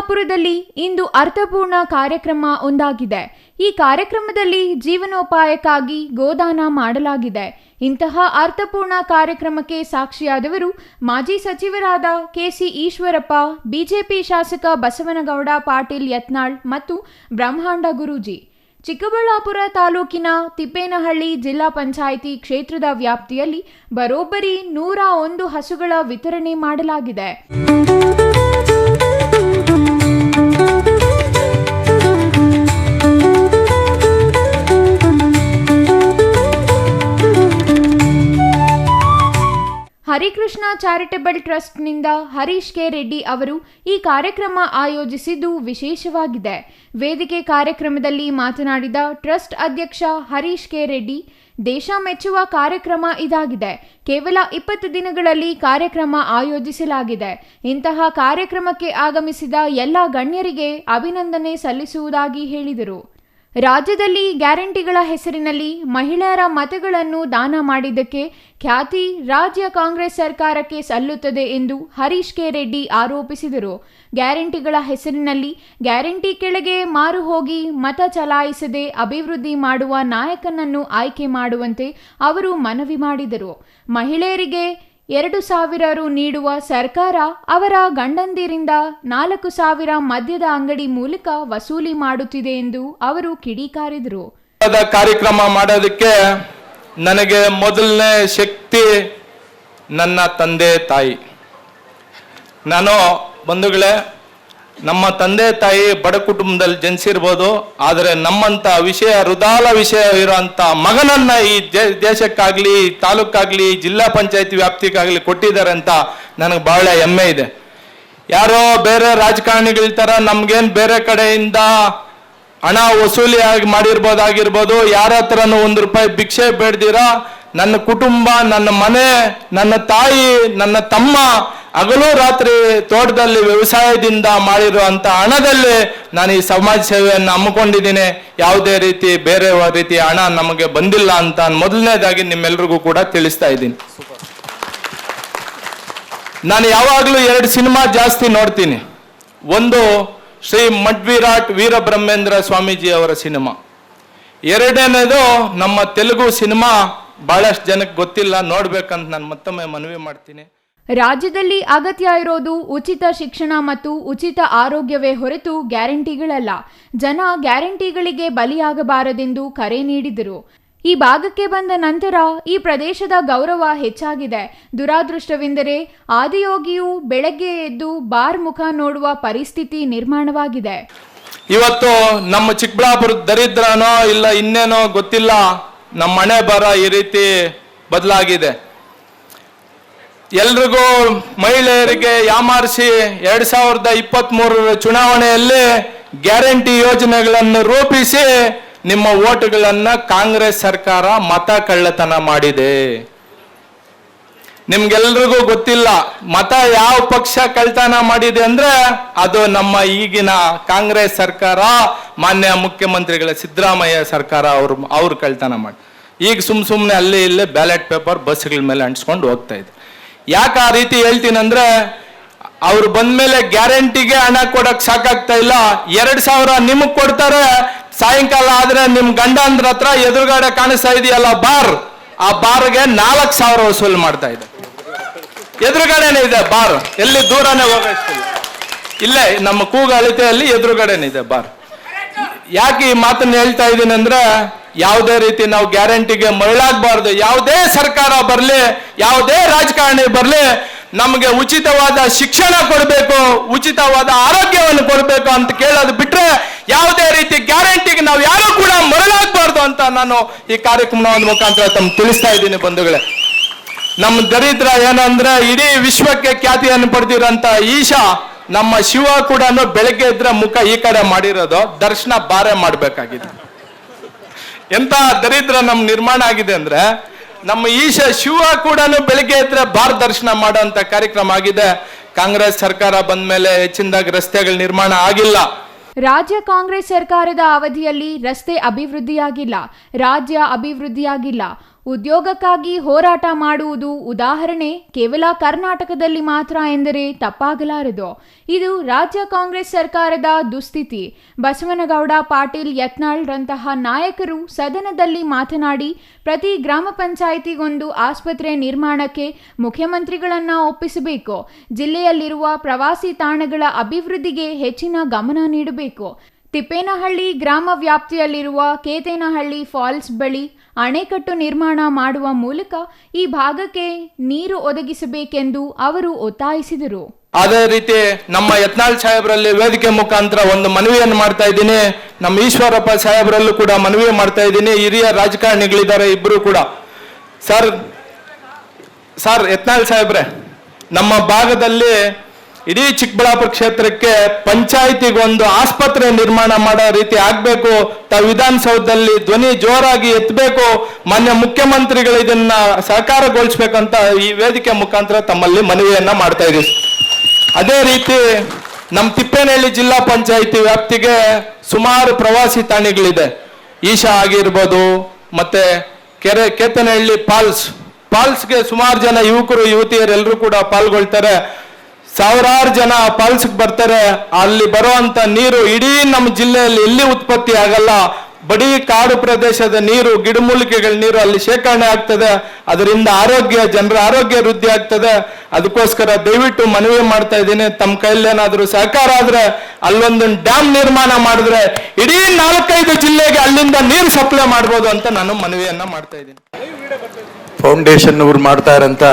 ಚಿಕ್ಕಬಳ್ಳಾಪುರದಲ್ಲಿ ಇಂದು ಅರ್ಥಪೂರ್ಣ ಕಾರ್ಯಕ್ರಮ ಒಂದಾಗಿದೆ ಈ ಕಾರ್ಯಕ್ರಮದಲ್ಲಿ ಜೀವನೋಪಾಯಕ್ಕಾಗಿ ಗೋದಾನ ಮಾಡಲಾಗಿದೆ ಇಂತಹ ಅರ್ಥಪೂರ್ಣ ಕಾರ್ಯಕ್ರಮಕ್ಕೆ ಸಾಕ್ಷಿಯಾದವರು ಮಾಜಿ ಸಚಿವರಾದ ಕೆಸಿ ಈಶ್ವರಪ್ಪ ಬಿಜೆಪಿ ಶಾಸಕ ಬಸವನಗೌಡ ಪಾಟೀಲ್ ಯತ್ನಾಳ್ ಮತ್ತು ಬ್ರಹ್ಮಾಂಡ ಗುರೂಜಿ ಚಿಕ್ಕಬಳ್ಳಾಪುರ ತಾಲೂಕಿನ ತಿಪ್ಪೇನಹಳ್ಳಿ ಜಿಲ್ಲಾ ಪಂಚಾಯಿತಿ ಕ್ಷೇತ್ರದ ವ್ಯಾಪ್ತಿಯಲ್ಲಿ ಬರೋಬ್ಬರಿ ನೂರ ಒಂದು ಹಸುಗಳ ವಿತರಣೆ ಮಾಡಲಾಗಿದೆ ಹರಿಕೃಷ್ಣ ಚಾರಿಟಬಲ್ ಟ್ರಸ್ಟ್ನಿಂದ ಹರೀಶ್ ಕೆ ರೆಡ್ಡಿ ಅವರು ಈ ಕಾರ್ಯಕ್ರಮ ಆಯೋಜಿಸಿದ್ದು ವಿಶೇಷವಾಗಿದೆ. ವೇದಿಕೆ ಕಾರ್ಯಕ್ರಮದಲ್ಲಿ ಮಾತನಾಡಿದ ಟ್ರಸ್ಟ್ ಅಧ್ಯಕ್ಷ ಹರೀಶ್ ಕೆ ರೆಡ್ಡಿ, ದೇಶ ಮೆಚ್ಚುವ ಕಾರ್ಯಕ್ರಮ ಇದಾಗಿದೆ. ಕೇವಲ ಇಪ್ಪತ್ತು ದಿನಗಳಲ್ಲಿ ಕಾರ್ಯಕ್ರಮ ಆಯೋಜಿಸಲಾಗಿದೆ. ಇಂತಹ ಕಾರ್ಯಕ್ರಮಕ್ಕೆ ಆಗಮಿಸಿದ ಎಲ್ಲ ಗಣ್ಯರಿಗೆ ಅಭಿನಂದನೆ ಸಲ್ಲಿಸುವುದಾಗಿ ಹೇಳಿದರು. ರಾಜ್ಯದಲ್ಲಿ ಗ್ಯಾರಂಟಿಗಳ ಹೆಸರಿನಲ್ಲಿ ಮಹಿಳೆಯರ ಮತಗಳನ್ನು ದಾನ ಮಾಡಿದ್ದಕ್ಕೆ ಖ್ಯಾತಿ ರಾಜ್ಯ ಕಾಂಗ್ರೆಸ್ ಸರ್ಕಾರಕ್ಕೆ ಸಲ್ಲುತ್ತದೆ ಎಂದು ಹರೀಶ್ ಕೆ ರೆಡ್ಡಿ ಆರೋಪಿಸಿದರು. ಗ್ಯಾರಂಟಿಗಳ ಹೆಸರಿನಲ್ಲಿ ಗ್ಯಾರಂಟಿ ಕೆಳಗೆ ಮಾರು ಹೋಗಿ ಮತ ಚಲಾಯಿಸದೆ ಅಭಿವೃದ್ಧಿ ಮಾಡುವ ನಾಯಕನನ್ನು ಆಯ್ಕೆ ಮಾಡುವಂತೆ ಅವರು ಮನವಿ ಮಾಡಿದರು. ಮಹಿಳೆಯರಿಗೆ ಎರಡು ಸಾವಿರ ರು ನೀಡುವ ಸರ್ಕಾರ ಅವರ ಗಂಡಂದಿರಿಂದ ನಾಲ್ಕು ಸಾವಿರ ಮದ್ಯದ ಅಂಗಡಿ ಮೂಲಕ ವಸೂಲಿ ಮಾಡುತ್ತಿದೆ ಎಂದು ಅವರು ಕಿಡಿಕಾರಿದರು. ಕಾರ್ಯಕ್ರಮ ಮಾಡೋದಕ್ಕೆ ನನಗೆ ಮೊದಲನೇ ಶಕ್ತಿ ನನ್ನ ತಂದೆ ತಾಯಿ. ನಾನು ಬಂಧುಗಳೇ ನಮ್ಮ ತಂದೆ ತಾಯಿ ಬಡ ಕುಟುಂಬದಲ್ಲಿ ಜನಿಸಿರ್ಬೋದು, ಆದರೆ ನಮ್ಮಂತ ವಿಷಯ ಹೃದಾಲ ವಿಷಯ ಇರುವಂತ ಮಗನನ್ನ ಈ ದೇಶಕ್ಕಾಗ್ಲಿ ತಾಲೂಕಾಗ್ಲಿ ಜಿಲ್ಲಾ ಪಂಚಾಯತಿ ವ್ಯಾಪ್ತಿಗಾಗ್ಲಿ ಕೊಟ್ಟಿದ್ದಾರೆ ಅಂತ ನನಗೆ ಬಹಳ ಹೆಮ್ಮೆ ಇದೆ. ಯಾರೋ ಬೇರೆ ರಾಜಕಾರಣಿಗಳ ತರ ನಮ್ಗೇನ್ ಬೇರೆ ಕಡೆಯಿಂದ ಹಣ ವಸೂಲಿ ಆಗಿ ಮಾಡಿರ್ಬೋದಾಗಿರ್ಬೋದು, ಯಾರ ಹತ್ರನೂ ಒಂದು ರೂಪಾಯಿ ಭಿಕ್ಷೆ ಬೇಡ್ದಿರ ನನ್ನ ಕುಟುಂಬ, ನನ್ನ ಮನೆ, ನನ್ನ ತಾಯಿ, ನನ್ನ ತಮ್ಮ ಹಗಲು ರಾತ್ರಿ ತೋಟದಲ್ಲಿ ವ್ಯವಸಾಯದಿಂದ ಮಾಡಿರುವಂತ ಹಣದಲ್ಲಿ ನಾನು ಈ ಸಮಾಜ ಸೇವೆಯನ್ನು ಹಮ್ಮಿಕೊಂಡಿದ್ದೀನಿ. ಯಾವುದೇ ರೀತಿ ಬೇರೆ ರೀತಿಯ ಹಣ ನಮಗೆ ಬಂದಿಲ್ಲ ಅಂತ ಮೊದಲನೇದಾಗಿ ನಿಮ್ಮೆಲ್ರಿಗೂ ಕೂಡ ತಿಳಿಸ್ತಾ ಇದ್ದೀನಿ. ನಾನು ಯಾವಾಗಲೂ ಎರಡು ಸಿನಿಮಾ ಜಾಸ್ತಿ ನೋಡ್ತೀನಿ. ಒಂದು ಶ್ರೀ ಮಡ್ವಿರಾಟ್ ವೀರಬ್ರಹ್ಮೇಂದ್ರ ಸ್ವಾಮೀಜಿ ಅವರ ಸಿನಿಮಾ. ಎರಡನೇದು ನಮ್ಮ ತೆಲುಗು ಸಿನಿಮಾ ಬಹಳಷ್ಟು ಜನಕ್ಕೆ ಗೊತ್ತಿಲ್ಲ ನೋಡ್ಬೇಕಂತ ನಾನು ಮತ್ತೊಮ್ಮೆ ಮನವಿ ಮಾಡ್ತೀನಿ. ರಾಜ್ಯದಲ್ಲಿ ಅಗತ್ಯ ಇರೋದು ಉಚಿತ ಶಿಕ್ಷಣ ಮತ್ತು ಉಚಿತ ಆರೋಗ್ಯವೇ ಹೊರತು ಗ್ಯಾರಂಟಿಗಳಲ್ಲ. ಜನ ಗ್ಯಾರಂಟಿಗಳಿಗೆ ಬಲಿಯಾಗಬಾರದೆಂದು ಕರೆ ನೀಡಿದರು. ಈ ಭಾಗಕ್ಕೆ ಬಂದ ನಂತರ ಈ ಪ್ರದೇಶದ ಗೌರವ ಹೆಚ್ಚಾಗಿದೆ. ದುರಾದೃಷ್ಟವೆಂದರೆ ಆದಿಯೋಗಿಯು ಬೆಳಗ್ಗೆ ಎದ್ದು ಬಾರ್ ಮುಖ ನೋಡುವ ಪರಿಸ್ಥಿತಿ ನಿರ್ಮಾಣವಾಗಿದೆ. ಇವತ್ತು ನಮ್ಮ ಚಿಕ್ಕಬಳ್ಳಾಪುರ ದರಿದ್ರನೋ ಇಲ್ಲ ಇನ್ನೇನೋ ಗೊತ್ತಿಲ್ಲ. ನಮ್ಮ ಮನೆ ಬರ ಈ ರೀತಿ ಬದಲಾಗಿದೆ. ಎಲ್ರಿಗೂ ಮಹಿಳೆಯರಿಗೆ ಯಾಮಾರಿಸಿ ಎರಡ್ ಸಾವಿರದ ಇಪ್ಪತ್ತ್ ಮೂರರ ಚುನಾವಣೆಯಲ್ಲಿ ಗ್ಯಾರಂಟಿ ಯೋಜನೆಗಳನ್ನು ರೂಪಿಸಿ ನಿಮ್ಮ ಓಟುಗಳನ್ನು ಕಾಂಗ್ರೆಸ್ ಸರ್ಕಾರ ಮತ ಕಳ್ಳತನ ಮಾಡಿದೆ. ನಿಮ್ಗೆಲ್ರಿಗೂ ಗೊತ್ತಿಲ್ಲ, ಮತ ಯಾವ ಪಕ್ಷ ಕಳ್ತನ ಮಾಡಿದೆ ಅಂದ್ರೆ ಅದು ನಮ್ಮ ಈಗಿನ ಕಾಂಗ್ರೆಸ್ ಸರ್ಕಾರ, ಮಾನ್ಯ ಮುಖ್ಯಮಂತ್ರಿಗಳ ಸಿದ್ದರಾಮಯ್ಯ ಸರ್ಕಾರ ಅವ್ರು ಅವ್ರು ಕಳ್ತನ ಮಾಡಿ. ಈಗ ಸುಮ್ ಸುಮ್ಮನೆ ಅಲ್ಲಿ ಇಲ್ಲಿ ಬ್ಯಾಲೆಟ್ ಪೇಪರ್ ಬಸ್ಗಳ ಮೇಲೆ ಅಂಟಿಸ್ಕೊಂಡು ಹೋಗ್ತಾ ಇದೆ. ಯಾಕೆ ಆ ರೀತಿ ಹೇಳ್ತೀನಿ ಅಂದ್ರೆ, ಅವ್ರು ಬಂದ್ಮೇಲೆ ಗ್ಯಾರಂಟಿಗೆ ಹಣ ಕೊಡಕ್ ಸಾಕಾಗ್ತಾ ಇಲ್ಲ. ಎರಡ್ ಸಾವಿರ ನಿಮಗ್ ಕೊಡ್ತಾರೆ, ಸಾಯಂಕಾಲ ಆದ್ರೆ ನಿಮ್ ಗಂಡಂದ್ರ ಹತ್ರ ಎದುರುಗಡೆ ಕಾಣಿಸ್ತಾ ಇದೆಯಲ್ಲ ಬಾರ್, ಆ ಬಾರ್ಗೆ ನಾಲ್ಕು ಸಾವಿರ ವಸೂಲು ಮಾಡ್ತಾ ಇದೆ. ಎದುರುಗಡೆನೆ ಇದೆ ಬಾರ್. ಎಲ್ಲಿ ದೂರನೇ ಹೋಗಿಲ್ಲ ಇಲ್ಲೇ ನಮ್ಮ ಕೂಗಳಿತೆಯಲ್ಲಿ ಎದುರುಗಡೆನೇ ಇದೆ ಬಾರ್. ಯಾಕೆ ಈ ಮಾತನ್ನ ಹೇಳ್ತಾ ಇದ್ದೀನಿ ಅಂದ್ರೆ ಯಾವುದೇ ರೀತಿ ನಾವು ಗ್ಯಾರಂಟಿಗೆ ಮರಳಾಗಬಾರ್ದು. ಯಾವುದೇ ಸರ್ಕಾರ ಬರಲಿ, ಯಾವುದೇ ರಾಜಕಾರಣಿ ಬರಲಿ, ನಮಗೆ ಉಚಿತವಾದ ಶಿಕ್ಷಣ ಕೊಡಬೇಕು, ಉಚಿತವಾದ ಆರೋಗ್ಯವನ್ನು ಕೊಡಬೇಕು ಅಂತ ಕೇಳೋದು ಬಿಟ್ರೆ ಯಾವುದೇ ರೀತಿ ಗ್ಯಾರಂಟಿಗೆ ನಾವು ಯಾರು ಕೂಡ ಮರಳಾಗಬಾರ್ದು ಅಂತ ನಾನು ಈ ಕಾರ್ಯಕ್ರಮದ ಮುಖಾಂತರ ತಮ್ಮ ತಿಳಿಸ್ತಾ ಇದ್ದೀನಿ ಬಂಧುಗಳೇ. ನಮ್ಮ ದರಿದ್ರ ಏನಂದ್ರೆ ಇಡೀ ವಿಶ್ವಕ್ಕೆ ಖ್ಯಾತಿಯನ್ನು ಪಡೆದಿರೋಂತ ಈಶಾ ನಮ್ಮ ಶಿವ ಕೂಡ ಬೆಳಗ್ಗೆ ಇದ್ರೆ ಮುಖ ಈ ಕಡೆ ಮಾಡಿರೋದು, ದರ್ಶನ ಬಾರೆ ಮಾಡ್ಬೇಕಾಗಿದೆ. ಎಂತ ದರಿದ್ರ ನಮ್ ನಿರ್ಮಾಣ ಆಗಿದೆ ಅಂದ್ರೆ, ನಮ್ಮ ಈಶ ಶಿವ ಕೂಡ ಬೆಳಗ್ಗೆ ಇದ್ರೆ ಬಾರ್ ದರ್ಶನ ಮಾಡೋಂತ ಕಾರ್ಯಕ್ರಮ ಆಗಿದೆ. ಕಾಂಗ್ರೆಸ್ ಸರ್ಕಾರ ಬಂದ ಮೇಲೆ ಹೆಚ್ಚಿನದಾಗಿ ರಸ್ತೆಗಳ ನಿರ್ಮಾಣ ಆಗಿಲ್ಲ. ರಾಜ್ಯ ಕಾಂಗ್ರೆಸ್ ಸರ್ಕಾರದ ಅವಧಿಯಲ್ಲಿ ರಸ್ತೆ ಅಭಿವೃದ್ಧಿಯಾಗಿಲ್ಲ, ರಾಜ್ಯ ಅಭಿವೃದ್ಧಿಯಾಗಿಲ್ಲ. ಉದ್ಯೋಗಕ್ಕಾಗಿ ಹೋರಾಟ ಮಾಡುವುದು ಉದಾಹರಣೆ. ಕೇವಲ ಕರ್ನಾಟಕದಲ್ಲಿ ಮಾತ್ರ ಎಂದರೆ ತಪ್ಪಾಗಲಾರದು. ಇದು ರಾಜ್ಯ ಕಾಂಗ್ರೆಸ್ ಸರ್ಕಾರದ ದುಸ್ಥಿತಿ. ಬಸವನಗೌಡ, ಪಾಟೀಲ್ ಯತ್ನಾಳ್ರಂತಹ ನಾಯಕರು ಸದನದಲ್ಲಿ ಮಾತನಾಡಿ, ಪ್ರತಿ ಗ್ರಾಮ ಪಂಚಾಯಿತಿಗೊಂದು ಆಸ್ಪತ್ರೆ ನಿರ್ಮಾಣಕ್ಕೆ ಮುಖ್ಯಮಂತ್ರಿಗಳನ್ನು ಒಪ್ಪಿಸಬೇಕು. ಜಿಲ್ಲೆಯಲ್ಲಿರುವ ಪ್ರವಾಸಿ ತಾಣಗಳ ಅಭಿವೃದ್ಧಿಗೆ ಹೆಚ್ಚಿನ ಗಮನ ನೀಡಬೇಕು. ತಿಪ್ಪೇನಹಳ್ಳಿ ಗ್ರಾಮ ವ್ಯಾಪ್ತಿಯಲ್ಲಿರುವ ಕೇತೇನಹಳ್ಳಿ ಫಾಲ್ಸ್ ಬಳಿ ಅಣೆಕಟ್ಟು ನಿರ್ಮಾಣ ಮಾಡುವ ಮೂಲಕ ಈ ಭಾಗಕ್ಕೆ ನೀರು ಒದಗಿಸಬೇಕೆಂದು ಅವರು ಒತ್ತಾಯಿಸಿದರು. ಅದೇ ರೀತಿ ನಮ್ಮ ಯತ್ನಾಳ್ ಸಾಹೇಬರಲ್ಲಿ ವೇದಿಕೆ ಮುಖಾಂತರ ಒಂದು ಮನವಿಯನ್ನು ಮಾಡ್ತಾ ಇದ್ದೀನಿ. ನಮ್ಮ ಈಶ್ವರಪ್ಪ ಸಾಹೇಬರಲ್ಲೂ ಕೂಡ ಮನವಿ ಮಾಡ್ತಾ ಇದ್ದೀನಿ. ಹಿರಿಯ ರಾಜಕಾರಣಿಗಳಿದ್ದಾರೆ ಇಬ್ಬರು ಕೂಡ. ಸರ್ ಸರ್, ಯತ್ನಾಳ್ ಸಾಹೇಬ್ರೆ, ನಮ್ಮ ಭಾಗದಲ್ಲಿ ಇಡೀ ಚಿಕ್ಕಬಳ್ಳಾಪುರ ಕ್ಷೇತ್ರಕ್ಕೆ ಪಂಚಾಯಿತಿಗೆ ಒಂದು ಆಸ್ಪತ್ರೆ ನಿರ್ಮಾಣ ಮಾಡೋ ರೀತಿ ಆಗ್ಬೇಕು ತಾವು ವಿಧಾನಸೌಧದಲ್ಲಿ ಧ್ವನಿ ಜೋರಾಗಿ ಎತ್ತಬೇಕು ಮಾನ್ಯ ಮುಖ್ಯಮಂತ್ರಿಗಳು ಇದನ್ನ ಸಹಕಾರಗೊಳಿಸ್ಬೇಕಂತ ಈ ವೇದಿಕೆ ಮುಖಾಂತರ ತಮ್ಮಲ್ಲಿ ಮನವಿಯನ್ನ ಮಾಡ್ತಾ ಇದೀವಿ ಅದೇ ರೀತಿ ನಮ್ಮ ತಿಪ್ಪೇನಹಳ್ಳಿ ಜಿಲ್ಲಾ ಪಂಚಾಯಿತಿ ವ್ಯಾಪ್ತಿಗೆ ಸುಮಾರು ಪ್ರವಾಸಿ ತಾಣಗಳಿದೆ. ಈಶಾ ಆಗಿರ್ಬೋದು, ಮತ್ತೆ ಕೆರೆ, ಕೇತನಹಳ್ಳಿ ಪಾಲ್ಸ್, ಪಾಲ್ಸ್ಗೆ ಸುಮಾರು ಜನ ಯುವಕರು, ಯುವತಿಯರೆಲ್ಲರೂ ಕೂಡ ಪಾಲ್ಗೊಳ್ತಾರೆ. ಸಾವಿರಾರು ಜನ ಫಾಲ್ಸ್ಗೆ ಬರ್ತಾರೆ, ಅಲ್ಲಿ ಬರುವಂತ ನೀರು ಇಡೀ ನಮ್ಮ ಜಿಲ್ಲೆಯಲ್ಲಿ ಎಲ್ಲಿ ಉತ್ಪತ್ತಿ ಆಗಲ್ಲ, ಬಡೀ ಕಾಡು ಪ್ರದೇಶದ ನೀರು ಗಿಡಮೂಲಿಕೆಗಳ ನೀರು ಅಲ್ಲಿ ಶೇಖರಣೆ ಆಗ್ತದೆ, ಅದರಿಂದ ಆರೋಗ್ಯ, ಜನರ ಆರೋಗ್ಯ ವೃದ್ಧಿ ಆಗ್ತದೆ. ಅದಕ್ಕೋಸ್ಕರ ದಯವಿಟ್ಟು ಮನವಿ ಮಾಡ್ತಾ ಇದ್ದೀನಿ ತಮ್ಮ ಕೈಲೇನಾದ್ರೂ ಸಹಕಾರ ಆದ್ರೆ ಅಲ್ಲೊಂದು ಡ್ಯಾಮ್ ನಿರ್ಮಾಣ ಮಾಡಿದ್ರೆ ಇಡೀ ನಾಲ್ಕೈದು ಜಿಲ್ಲೆಗೆ ಅಲ್ಲಿಂದ ನೀರು ಸಪ್ಲೈ ಮಾಡ್ಬೋದು ಅಂತ ನಾನು ಮನವಿಯನ್ನ ಮಾಡ್ತಾ ಇದ್ದೀನಿ. ಫೌಂಡೇಶನ್ ಅವ್ರು ಮಾಡ್ತಾ ಇರೋಂಥ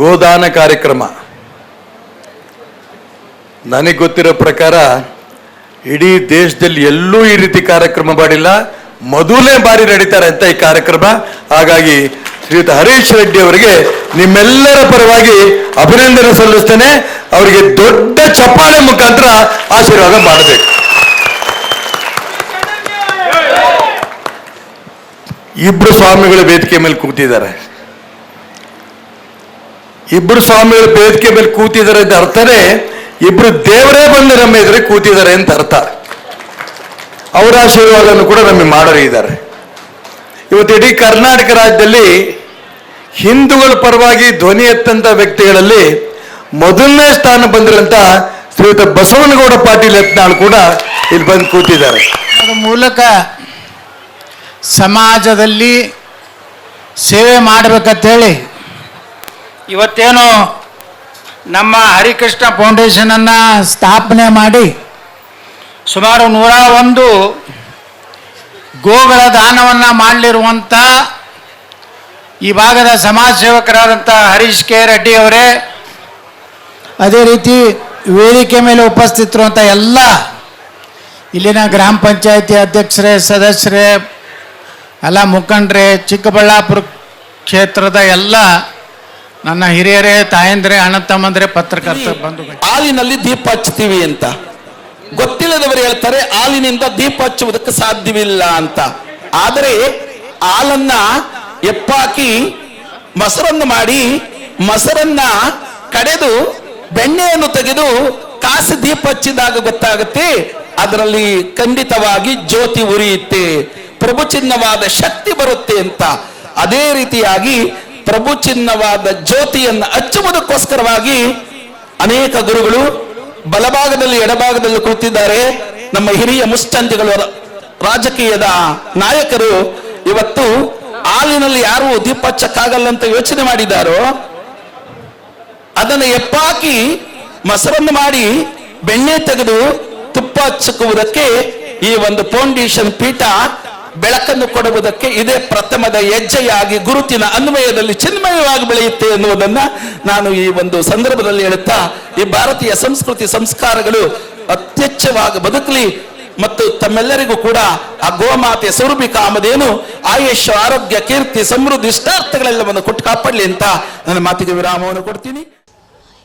ಗೋದಾನ ಕಾರ್ಯಕ್ರಮ. ನನಗೆ ಗೊತ್ತಿರೋ ಪ್ರಕಾರ ಇಡೀ ದೇಶದಲ್ಲಿ ಎಲ್ಲೂ ಈ ರೀತಿ ಕಾರ್ಯಕ್ರಮ ಮಾಡಿಲ್ಲ. ಮೊದಲೇ ಬಾರಿ ನಡೀತಾರೆ ಅಂತ ಈ ಕಾರ್ಯಕ್ರಮ. ಹಾಗಾಗಿ ಶ್ರೀಯುತ ಹರೀಶ್ ರೆಡ್ಡಿ ಅವರಿಗೆ ನಿಮ್ಮೆಲ್ಲರ ಪರವಾಗಿ ಅಭಿನಂದನೆ ಸಲ್ಲಿಸ್ತೇನೆ. ಅವರಿಗೆ ದೊಡ್ಡ ಚಪ್ಪಾಳೆ ಮುಖಾಂತರ ಆಶೀರ್ವಾದ ಮಾಡಬೇಕು. ಇಬ್ರು ಸ್ವಾಮಿಗಳು ವೇದಿಕೆ ಮೇಲೆ ಕೂತಿದ್ದಾರೆ. ಇಬ್ರು ಸ್ವಾಮಿಗಳು ವೇದಿಕೆ ಮೇಲೆ ಕೂತಿದ್ದಾರೆ ಅಂತ ಅರ್ಥನೇ ಇಬ್ರು ದೇವರೇ ಬಂದು ನಮ್ಮ ಎದುರು ಕೂತಿದ್ದಾರೆ ಅಂತ ಅರ್ಥ. ಅವರ ಆಶೀರ್ವಾದವನ್ನು ಕೂಡ ನಮಗೆ ಮಾಡರಿದ್ದಾರೆ ಇವತ್ತು ಇಡೀ ಕರ್ನಾಟಕ ರಾಜ್ಯದಲ್ಲಿ ಹಿಂದೂಗಳ ಪರವಾಗಿ ಧ್ವನಿ ಎತ್ತಂತ ವ್ಯಕ್ತಿಗಳಲ್ಲಿ ಮೊದಲನೇ ಸ್ಥಾನ ಬಂದಿರುವಂತ ಶ್ರೀಯುತ ಬಸವನಗೌಡ ಪಾಟೀಲ್ ಯತ್ನಾಳ್ ಕೂಡ ಇಲ್ಲಿ ಬಂದು ಕೂತಿದ್ದಾರೆ. ಅದರ ಮೂಲಕ ಸಮಾಜದಲ್ಲಿ ಸೇವೆ ಮಾಡಬೇಕಂತೇಳಿ ಇವತ್ತೇನು ನಮ್ಮ ಹರಿಕೃಷ್ಣ ಫೌಂಡೇಶನನ್ನು ಸ್ಥಾಪನೆ ಮಾಡಿ ಸುಮಾರು ನೂರ ಒಂದು ಗೋಗಳ ದಾನವನ್ನು ಮಾಡಲಿರುವಂಥ ಈ ಭಾಗದ ಸಮಾಜ ಸೇವಕರಾದಂಥ ಹರೀಶ್ ಕೆ ರೆಡ್ಡಿ ಅವರೇ, ಅದೇ ರೀತಿ ವೇದಿಕೆ ಮೇಲೆ ಉಪಸ್ಥಿತಿರುವಂಥ ಎಲ್ಲ ಇಲ್ಲಿನ ಗ್ರಾಮ ಪಂಚಾಯತಿ ಅಧ್ಯಕ್ಷರೇ, ಸದಸ್ಯರೇ ಎಲ್ಲ ಮುಖಂಡ್ರೆ, ಚಿಕ್ಕಬಳ್ಳಾಪುರ ಕ್ಷೇತ್ರದ ಎಲ್ಲ ನನ್ನ ಹಿರಿಯರೇ ತಾಯಂದ್ರೆ ಅಣ್ಣ ತಮ್ಮಂದ್ರೆ ಪತ್ರಕರ್ತ ಬಂದು ಹಾಲಿನಲ್ಲಿ ದೀಪ ಹಚ್ತೀವಿ ಅಂತ. ಗೊತ್ತಿಲ್ಲದವರು ಹೇಳ್ತಾರೆ ಹಾಲಿನಿಂದ ದೀಪ ಹಚ್ಚುವುದಕ್ಕೆ ಸಾಧ್ಯವಿಲ್ಲ ಅಂತ. ಆದರೆ ಹಾಲನ್ನ ಎಪ್ಪಾಕಿ ಮೊಸರನ್ನು ಮಾಡಿ ಮೊಸರನ್ನ ಕಡೆದು ಬೆಣ್ಣೆಯನ್ನು ತೆಗೆದು ಕಾಸು ದೀಪ ಹಚ್ಚಿದಾಗ ಗೊತ್ತಾಗುತ್ತೆ ಅದರಲ್ಲಿ ಖಂಡಿತವಾಗಿ ಜ್ಯೋತಿ ಉರಿಯುತ್ತೆ ಪ್ರಭುಚಿನ್ನವಾದ ಶಕ್ತಿ ಬರುತ್ತೆ ಅಂತ. ಅದೇ ರೀತಿಯಾಗಿ ಪ್ರಭು ಚಿನ್ನವಾದ ಜ್ಯೋತಿಯನ್ನು ಹಚ್ಚುವುದಕ್ಕೋಸ್ಕರವಾಗಿ ಅನೇಕ ಗುರುಗಳು ಬಲಭಾಗದಲ್ಲಿ, ಎಡಭಾಗದಲ್ಲಿ ಕುಳಿತಿದ್ದಾರೆ. ನಮ್ಮ ಹಿರಿಯ ಮುಷ್ಟಂತಿಗಳು ರಾಜಕೀಯದ ನಾಯಕರು ಇವತ್ತು ಹಾಲಿನಲ್ಲಿ ಯಾರು ದೀಪ ಹಚ್ಚಕ್ಕಾಗಲ್ಲ ಅಂತ ಯೋಚನೆ ಮಾಡಿದಾರೋ ಅದನ್ನು ಎಪ್ಪಾಕಿ ಮೊಸರನ್ನು ಮಾಡಿ ಬೆಣ್ಣೆ ತೆಗೆದು ತುಪ್ಪ ಹಚ್ಚುವುದಕ್ಕೆ ಈ ಒಂದು ಫೌಂಡೇಶನ್ ಪೀಠ ಬೆಳಕನ್ನು ಕೊಡುವುದಕ್ಕೆ ಇದೇ ಪ್ರಥಮದ ಹೆಜ್ಜೆಯಾಗಿ ಗುರುತಿನ ಅನ್ವಯದಲ್ಲಿ ಚಿನ್ಮಯವಾಗಿ ಬೆಳೆಯುತ್ತೆ ಎನ್ನುವುದನ್ನ ನಾನು ಈ ಒಂದು ಸಂದರ್ಭದಲ್ಲಿ ಹೇಳುತ್ತಾ, ಈ ಭಾರತೀಯ ಸಂಸ್ಕೃತಿ ಸಂಸ್ಕಾರಗಳು ಅತ್ಯಚ್ಛವಾಗಿ ಬದುಕಲಿ ಮತ್ತು ತಮ್ಮೆಲ್ಲರಿಗೂ ಕೂಡ ಆ ಗೋಮಾತೆ ಸ್ವರೂಪಿ ಕಾಮದೇನು ಆಯುಷ್, ಆರೋಗ್ಯ, ಕೀರ್ತಿ, ಸಮೃದ್ಧಿ, ಇಷ್ಟಾರ್ಥಗಳೆಲ್ಲವನ್ನು ಕೊಟ್ಟು ಕಾಪಾಡಲಿ ಅಂತ ನನ್ನ ಮಾತಿಗೆ ವಿರಾಮವನ್ನು ಕೊಡ್ತೀನಿ.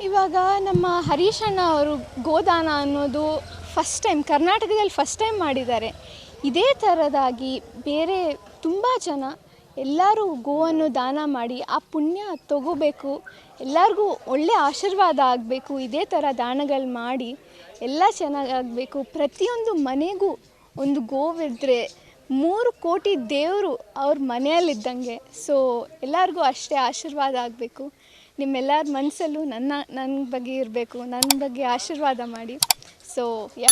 ಇವಾಗ ನಮ್ಮ ಹರೀಶಣ್ಣ ಅವರು ಗೋದಾನ ಅನ್ನೋದು ಫಸ್ಟ್ ಟೈಮ್ ಕರ್ನಾಟಕದಲ್ಲಿ ಫಸ್ಟ್ ಟೈಮ್ ಮಾಡಿದ್ದಾರೆ. ಇದೇ ಥರದಾಗಿ ಬೇರೆ ತುಂಬ ಜನ ಎಲ್ಲರೂ ಗೋವನ್ನು ದಾನ ಮಾಡಿ ಆ ಪುಣ್ಯ ತಗೋಬೇಕು, ಎಲ್ಲರಿಗೂ ಒಳ್ಳೆಯ ಆಶೀರ್ವಾದ ಆಗಬೇಕು, ಇದೇ ಥರ ದಾನಗಳು ಮಾಡಿ ಎಲ್ಲ ಚೆನ್ನಾಗಾಗಬೇಕು. ಪ್ರತಿಯೊಂದು ಮನೆಗೂ ಒಂದು ಗೋವಿದ್ದರೆ ಮೂರು ಕೋಟಿ ದೇವರು ಅವ್ರ ಮನೆಯಲ್ಲಿದ್ದಂಗೆ. ಸೊ ಎಲ್ಲರಿಗೂ ಅಷ್ಟೇ ಆಶೀರ್ವಾದ ಆಗಬೇಕು. ನಿಮ್ಮೆಲ್ಲರ ಮನಸ್ಸಲ್ಲೂ ನನ್ನ ನನ್ನ ಬಗ್ಗೆ ಇರಬೇಕು ನನ್ನ ಬಗ್ಗೆ ಆಶೀರ್ವಾದ ಮಾಡಿ. So yeah